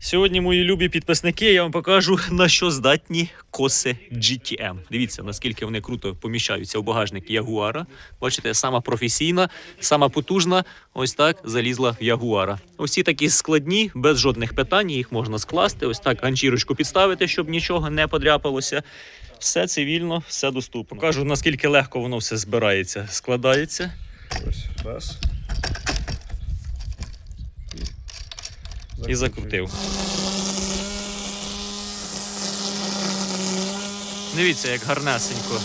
Сьогодні, мої любі підписники, я вам покажу на що здатні коси GTM. Дивіться, наскільки вони круто поміщаються у багажник Ягуара. Бачите, сама професійна, сама потужна. Ось так залізла в Ягуара. Ці такі складні, без жодних питань. Їх можна скласти. Ось так ганчірочку підставити, щоб нічого не подряпалося. Все цивільно, все доступно. Покажу, наскільки легко воно все збирається, складається. Ось раз. І закрутив. Дивіться, як гарнесенько.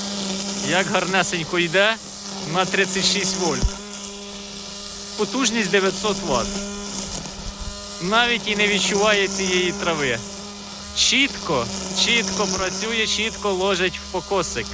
Як гарнесенько йде на 36 вольт. Потужність 900 Вт. Навіть і не відчуває цієї трави. Чітко, чітко працює, чітко ложить в покосик.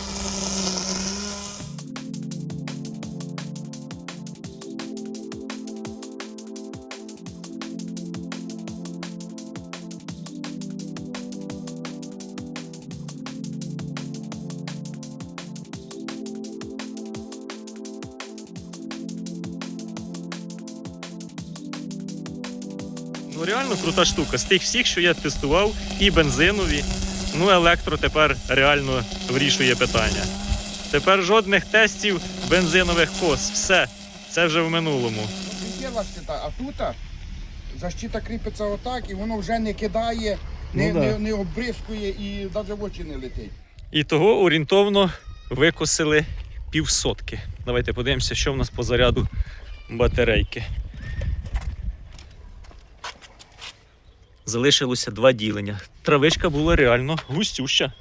Ну реально крута штука. З тих всіх, що я тестував, і бензинові, ну електро тепер реально вирішує питання. Тепер жодних тестів бензинових кос. Все. Це вже в минулому. А тут защита кріпиться отак і воно вже не кидає, не, Ну да. не, не обрискує і навіть в очі не летить. І того орієнтовно викосили півсотки. Давайте подивимося, що в нас по заряду батарейки. Залишилося два ділення. Травичка була реально густюща.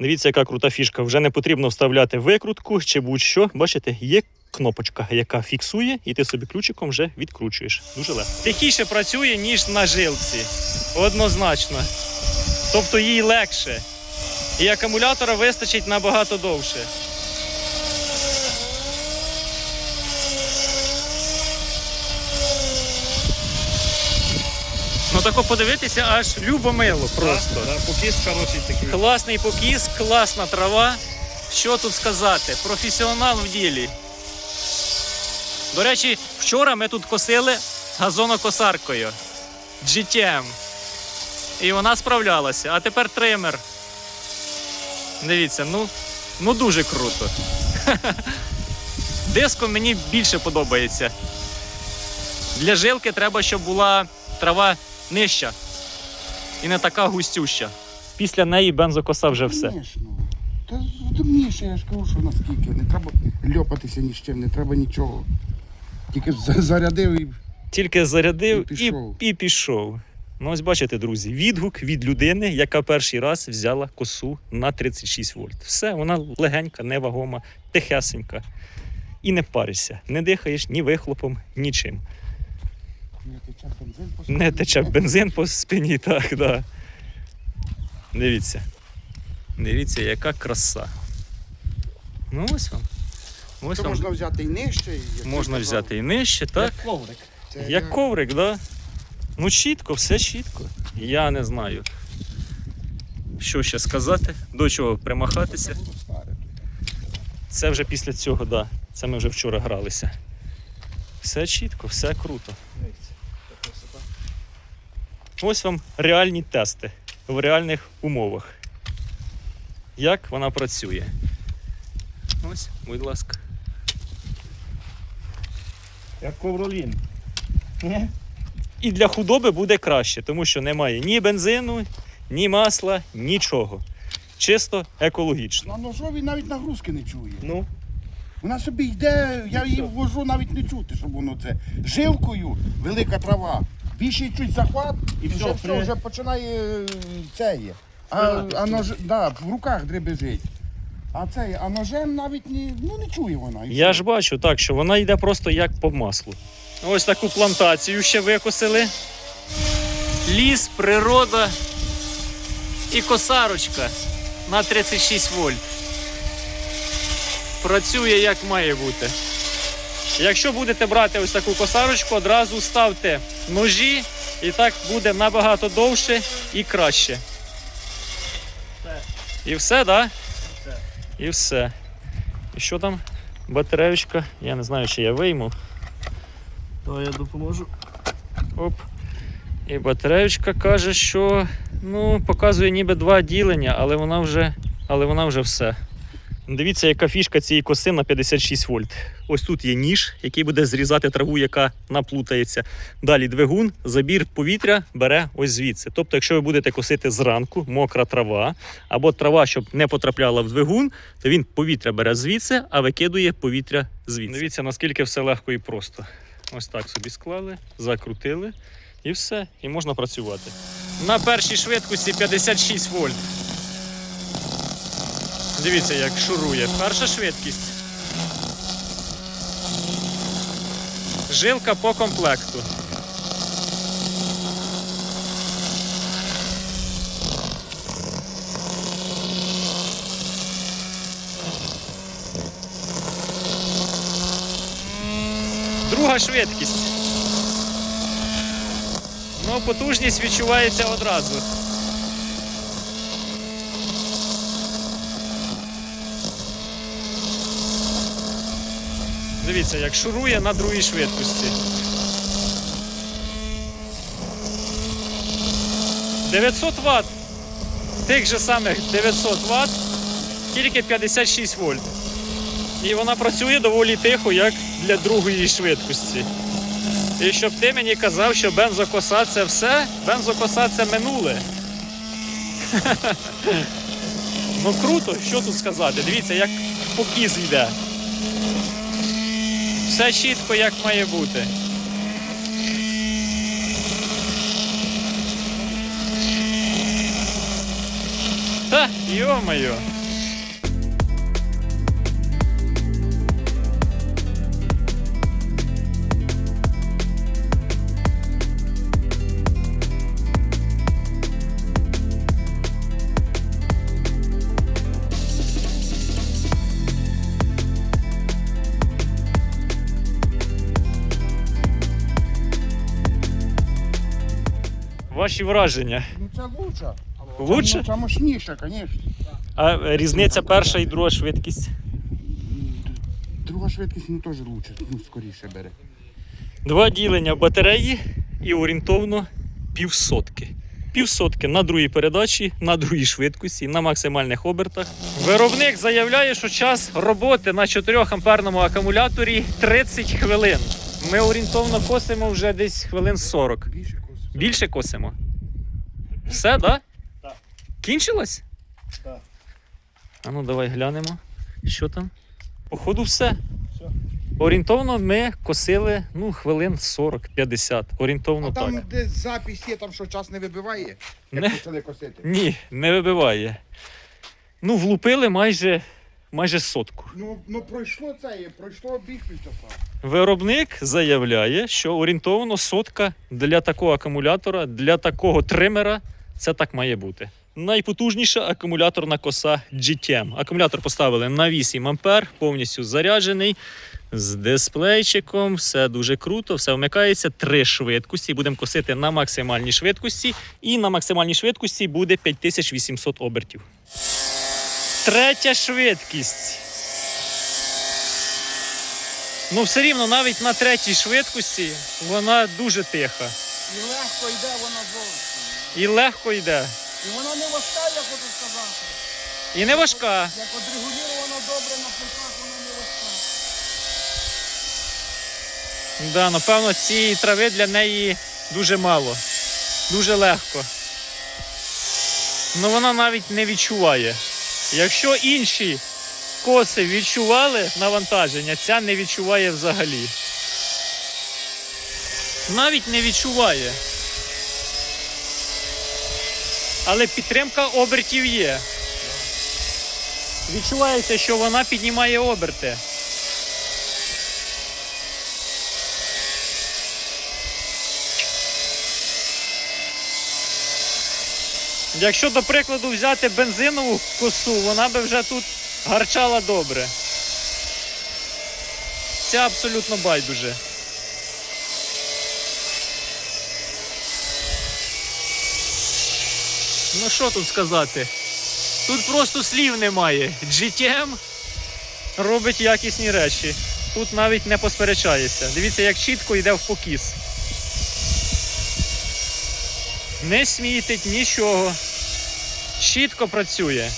Дивіться, яка крута фішка. Вже не потрібно вставляти викрутку чи будь-що. Бачите, є кнопочка, яка фіксує, і ти собі ключиком вже відкручуєш. Дуже легко. Тихіше працює, ніж на жилці. Однозначно. Тобто їй легше. І акумулятора вистачить набагато довше. Ну тако подивитися аж любомило просто. Да, покіс хороший такий. Класний покіс, класна трава. Що тут сказати? Професіонал в ділі. До речі, вчора ми тут косили газонокосаркою GTM. І вона справлялася. А тепер тример. Дивіться, ну, ну дуже круто. Диско мені більше подобається. Для жилки треба, щоб була трава нижча і не така густюща. Після неї бензокоса вже все. Звісно. Та розумніше, я ж кажу, що наскільки. Не треба льопатися ні з чим, не треба нічого. Тільки за- зарядив і Тільки зарядив І і пішов. і, пішов. Ну, ось бачите, друзі, відгук від людини, яка перший раз взяла косу на 36 вольт. Все, вона легенька, невагома, тихесенька. І не паришся, не дихаєш ні вихлопом, нічим. Не тече бензин по Не тече бензин по спині, так, да. Дивіться. Дивіться, яка краса. Ну, ось вам. Ось Це вам. можна взяти і нижче. і, Можна ти взяти і нижче, так? Як коврик. це Як коврик, да? Ну, чітко, все чітко. Я не знаю. Що ще сказати, до чого примахатися. Це вже після цього, да. Це ми вже вчора гралися. Все чітко, все круто. Ось вам реальні тести в реальних умовах. Як вона працює. Ось, будь ласка. Як ковролін. Ні? І для худоби буде краще, тому що немає ні бензину, ні масла, нічого. Чисто екологічно. На ножові навіть нагрузки не чує. Ну, Вона собі йде, я її ввожу навіть не чути, щоб воно це. Жилкою велика трава. Більший чуть захват, І все, вже, все, вже починає е, це є. А, а нож, да, в руках дребежить. А це, а ножем навіть не, ну, не чує вона. і Я все. ж бачу так, що вона йде просто як по маслу. Ось таку плантацію ще викосили. Ліс, природа і косарочка на 36 вольт. Працює як має бути. Якщо будете брати ось таку косарочку, одразу ставте ножі, і так буде набагато довше і краще. І все, так? Да? І все. І що там? Батареючка. Я не знаю, чи я вийму. то я допоможу. Оп. І батареючка каже, що ну, показує ніби два ділення, але вона вже, але вона вже все. Дивіться, яка фішка цієї коси на 56 вольт. Ось тут є ніж, який буде зрізати траву, яка наплутається. Далі двигун, забір повітря бере ось звідси. Тобто, якщо ви будете косити зранку, мокра трава, або трава, щоб не потрапляла в двигун, то він повітря бере звідси, а викидує повітря звідси. Дивіться, наскільки все легко і просто. Ось так собі склали, закрутили і все, і можна працювати. На першій швидкості 56 вольт. Дивіться, як шурує. Перша швидкість. Жилка по комплекту. Друга швидкість. Ну, потужність відчувається одразу. Дивіться, як шурує на другій швидкості. 900 Вт. Тих же самих 900 Вт, тільки 56 вольт. І вона працює доволі тихо, як для другої швидкості. І щоб ти мені казав, що бензокоса це все, бензокоса це минуле. ну круто, що тут сказати? Дивіться, як покіз йде. Все чітко, як має бути. Та, йо-моє. Ваші враження. Ну це лучше. Лучше? Ну, це мощніше, звісно. А різниця перша і друга швидкість. Друга швидкість ну теж лучше, ну скоріше бере. Два ділення батареї і орієнтовно півсотки. Півсотки на другій передачі, на другій швидкості, на максимальних обертах. Виробник заявляє, що час роботи на 4 амперному акумуляторі 30 хвилин. Ми орієнтовно косимо вже десь хвилин 40. Більше косить. Більше косимо. Все, да? Так. Кінчилось? Так. А ну давай глянемо. Що там? Походу, все. Все. Орієнтовно ми косили ну, хвилин 40-50. Орієнтовно А так. там де запись є, там що час не вибиває, як Не. почали косити. Ні, не вибиває. Ну, влупили майже, майже сотку. Ну, ну пройшло це, пройшло більше часа. Виробник заявляє, що орієнтовно сотка для такого акумулятора, для такого тримера, це так має бути. Найпотужніша акумуляторна коса GTM. Акумулятор поставили на 8 ампер, повністю заряджений. З дисплейчиком, все дуже круто, все вмикається. Три швидкості. Будемо косити на максимальній швидкості. І на максимальній швидкості буде 5800 обертів. Третя швидкість. Ну, все рівно, навіть на третій швидкості вона дуже тиха. І легко йде вона зовсім. І легко йде. І вона не важка, я хочу сказати. І не важка. Як отрегулювано добре на плитах, вона не важка. Да, напевно, цієї трави для неї дуже мало. Дуже легко. Ну вона навіть не відчуває. Якщо інші коси відчували навантаження, ця не відчуває взагалі. Навіть не відчуває. Але підтримка обертів є. Відчувається, що вона піднімає оберти. Якщо, до прикладу, взяти бензинову косу, вона би вже тут гарчала добре. Це абсолютно байдуже. Ну що тут сказати? Тут просто слів немає. GTM робить якісні речі. Тут навіть не посперечаєшся. Дивіться, як чітко йде в покіс. Не смітить нічого. Чітко працює.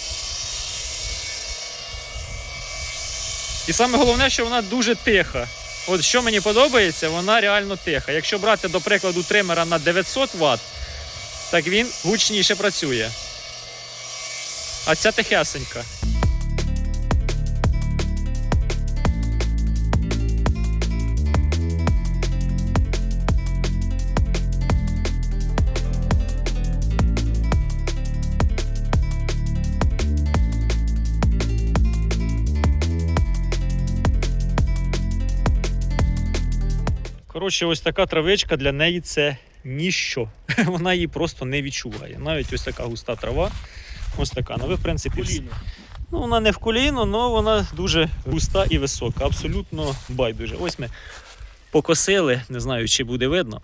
І саме головне, що вона дуже тиха. От що мені подобається, вона реально тиха. Якщо брати, до прикладу, тримера на 900 Вт, так він гучніше працює. А ця тихесенька. Коротше, ось така травичка для неї це ніщо. Вона її просто не відчуває. Навіть ось така густа трава. Ось така. Ну, ви, в принципі, всі- Ну, вона не в коліно, але вона дуже густа і висока. Абсолютно байдуже. Ось ми покосили, не знаю, чи буде видно.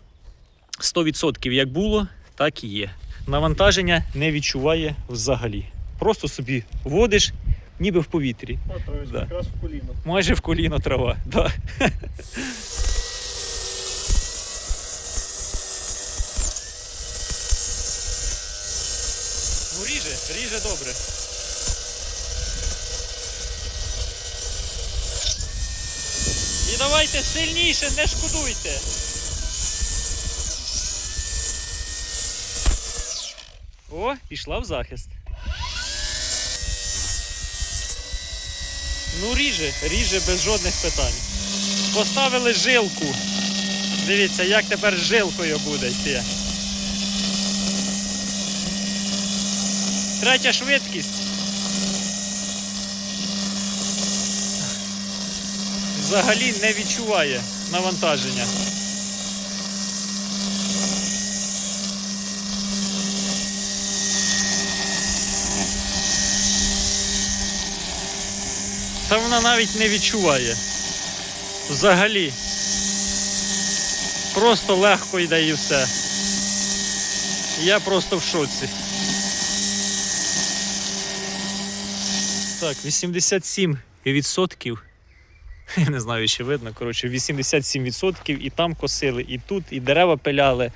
100% як було, так і є. Навантаження не відчуває взагалі. Просто собі водиш, ніби в повітрі. О, травичка, Да. якраз в коліно. Майже в коліно трава. Да. Ну, ріже, добре. І давайте сильніше, не шкодуйте. О, пішла в захист. Ну, ріже, ріже без жодних питань. Поставили жилку. Дивіться, як тепер жилкою буде йти. Третя швидкість. Взагалі не відчуває навантаження. Та вона навіть не відчуває. Взагалі. Просто легко йде і все. Я просто в шоці. Так, 87%. Я не знаю, чи видно. Коротше, 87% і там косили, і тут, і дерева пиляли.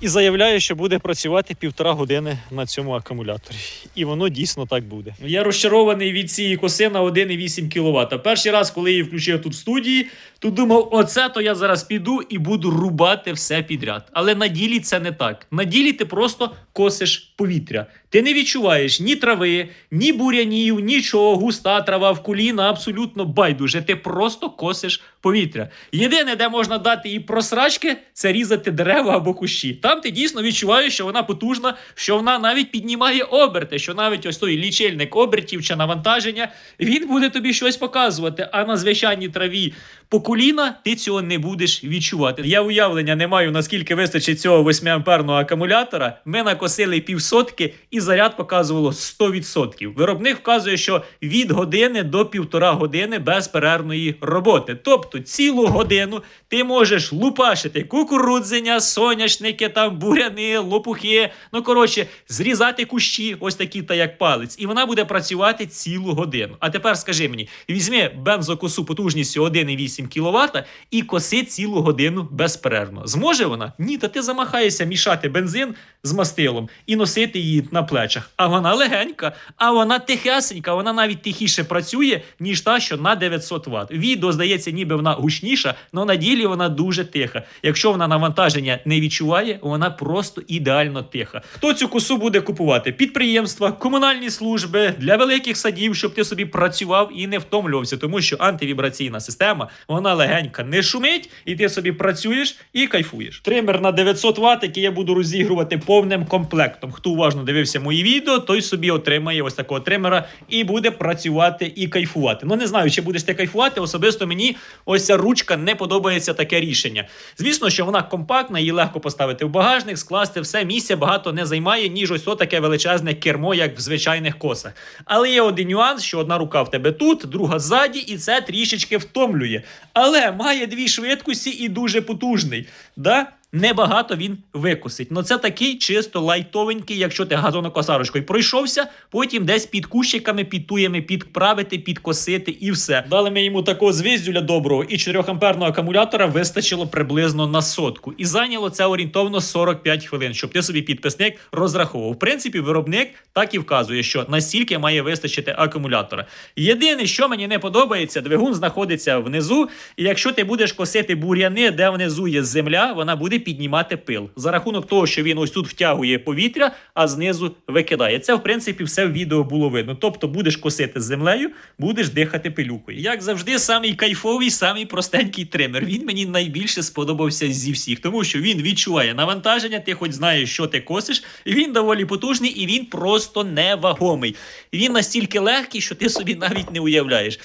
І заявляє, що буде працювати півтора години на цьому акумуляторі. І воно дійсно так буде. Я розчарований від цієї коси на 1,8 кВт. Перший раз, коли її включив тут в студії, то думав, оце то я зараз піду і буду рубати все підряд. Але на ділі це не так. На ділі ти просто косиш повітря. Ти не відчуваєш ні трави, ні бурянів, нічого, густа трава в коліна, абсолютно байдуже. Ти просто косиш повітря. Єдине, де можна дати їй просрачки, це різати дерева або кущі. Там ти дійсно відчуваєш, що вона потужна, що вона навіть піднімає оберти, що навіть ось той лічильник обертів чи навантаження, він буде тобі щось показувати. А на звичайній траві по коліна ти цього не будеш відчувати. Я уявлення не маю, наскільки вистачить цього 8-амперного акумулятора. Ми накосили півсотки і заряд показувало 100%. Виробник вказує, що від години до півтора години безперервної роботи. Тобто цілу годину ти можеш лупашити кукурудзення, соняшники, там буряни, лопухи. Ну коротше, зрізати кущі, ось такі та як палець, і вона буде працювати цілу годину. А тепер скажи мені: візьми бензокосу потужністю 1,8 кВт і коси цілу годину безперервно. Зможе вона? Ні, та ти замахаєшся мішати бензин з мастилом і носити її на плечах. А вона легенька, а вона тихесенька, вона навіть тихіше працює, ніж та, що на 900 Вт. Відео здається, ніби вона гучніша, але на ділі вона дуже тиха. Якщо вона навантаження не відчуває, вона просто ідеально тиха. Хто цю косу буде купувати? Підприємства, комунальні служби для великих садів, щоб ти собі працював і не втомлювався, тому що антивібраційна система вона легенька, не шумить, і ти собі працюєш і кайфуєш. Тример на 900 Вт, який я буду розігрувати повним комплектом. Хто уважно дивився мої відео, той собі отримає ось такого тримера і буде працювати і кайфувати. Ну не знаю, чи будеш ти кайфувати. Особисто мені ось ця ручка не подобається таке рішення. Звісно, що вона компактна, її легко поставити в багажник, скласти все місця багато не займає, ніж ось таке величезне кермо, як в звичайних косах. Але є один нюанс, що одна рука в тебе тут, друга ззаді, і це трішечки втомлює. Але має дві швидкості і дуже потужний. Да? Небагато він викосить. Ну це такий чисто лайтовенький, якщо ти газонокосарочкою пройшовся, потім десь під кущиками, під туями підправити, підкосити і все. Дали ми йому такого звіздюля доброго і 4 амперного акумулятора вистачило приблизно на сотку. І зайняло це орієнтовно 45 хвилин, щоб ти собі підписник розраховував. В принципі, виробник так і вказує, що настільки має вистачити акумулятора. Єдине, що мені не подобається, двигун знаходиться внизу, і якщо ти будеш косити бур'яни, де внизу є земля, вона буде піднімати пил. За рахунок того, що він ось тут втягує повітря, а знизу викидає. Це, в принципі, все в відео було видно. Тобто будеш косити з землею, будеш дихати пилюкою. Як завжди, самий кайфовий, самий простенький тример. Він мені найбільше сподобався зі всіх, тому що він відчуває навантаження, ти хоч знаєш, що ти косиш, він доволі потужний, і він просто невагомий. Він настільки легкий, що ти собі навіть не уявляєш.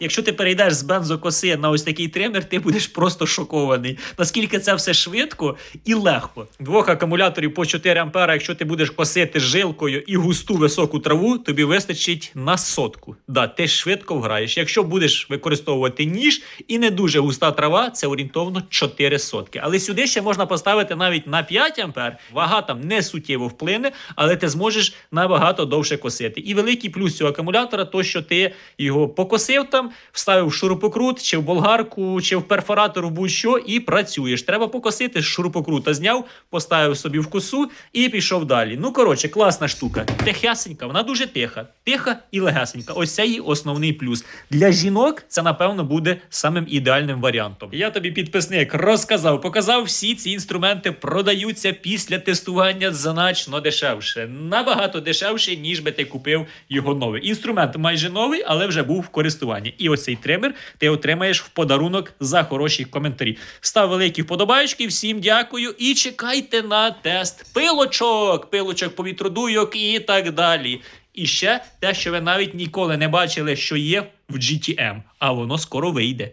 Якщо ти перейдеш з бензокоси на ось такий тример, ти будеш просто шокований. Наскільки це все швидко і легко. Двох акумуляторів по 4 ампера, якщо ти будеш косити жилкою і густу високу траву, тобі вистачить на сотку. Да, ти швидко вграєш. Якщо будеш використовувати ніж і не дуже густа трава, це орієнтовно 4 сотки. Але сюди ще можна поставити навіть на 5 ампер. Вага там не суттєво вплине, але ти зможеш набагато довше косити. І великий плюс цього акумулятора, то що ти його покосив там, вставив шурупокрут, чи в болгарку, чи в перфоратор, в будь-що, і працюєш. Треба покосити шурупокрута зняв, поставив собі в косу і пішов далі. Ну коротше, класна штука. Тихесенька, вона дуже тиха, тиха і легесенька. Ось це її основний плюс. Для жінок це напевно буде самим ідеальним варіантом. Я тобі підписник розказав, показав всі ці інструменти продаються після тестування значно дешевше, набагато дешевше, ніж би ти купив його новий. Інструмент майже новий, але вже був в користуванні. І оцей тример ти отримаєш в подарунок за хороші коментарі. Став великі вподобайки, всім дякую і чекайте на тест пилочок, пилочок повітродуйок і так далі. І ще те, що ви навіть ніколи не бачили, що є в GTM, а воно скоро вийде.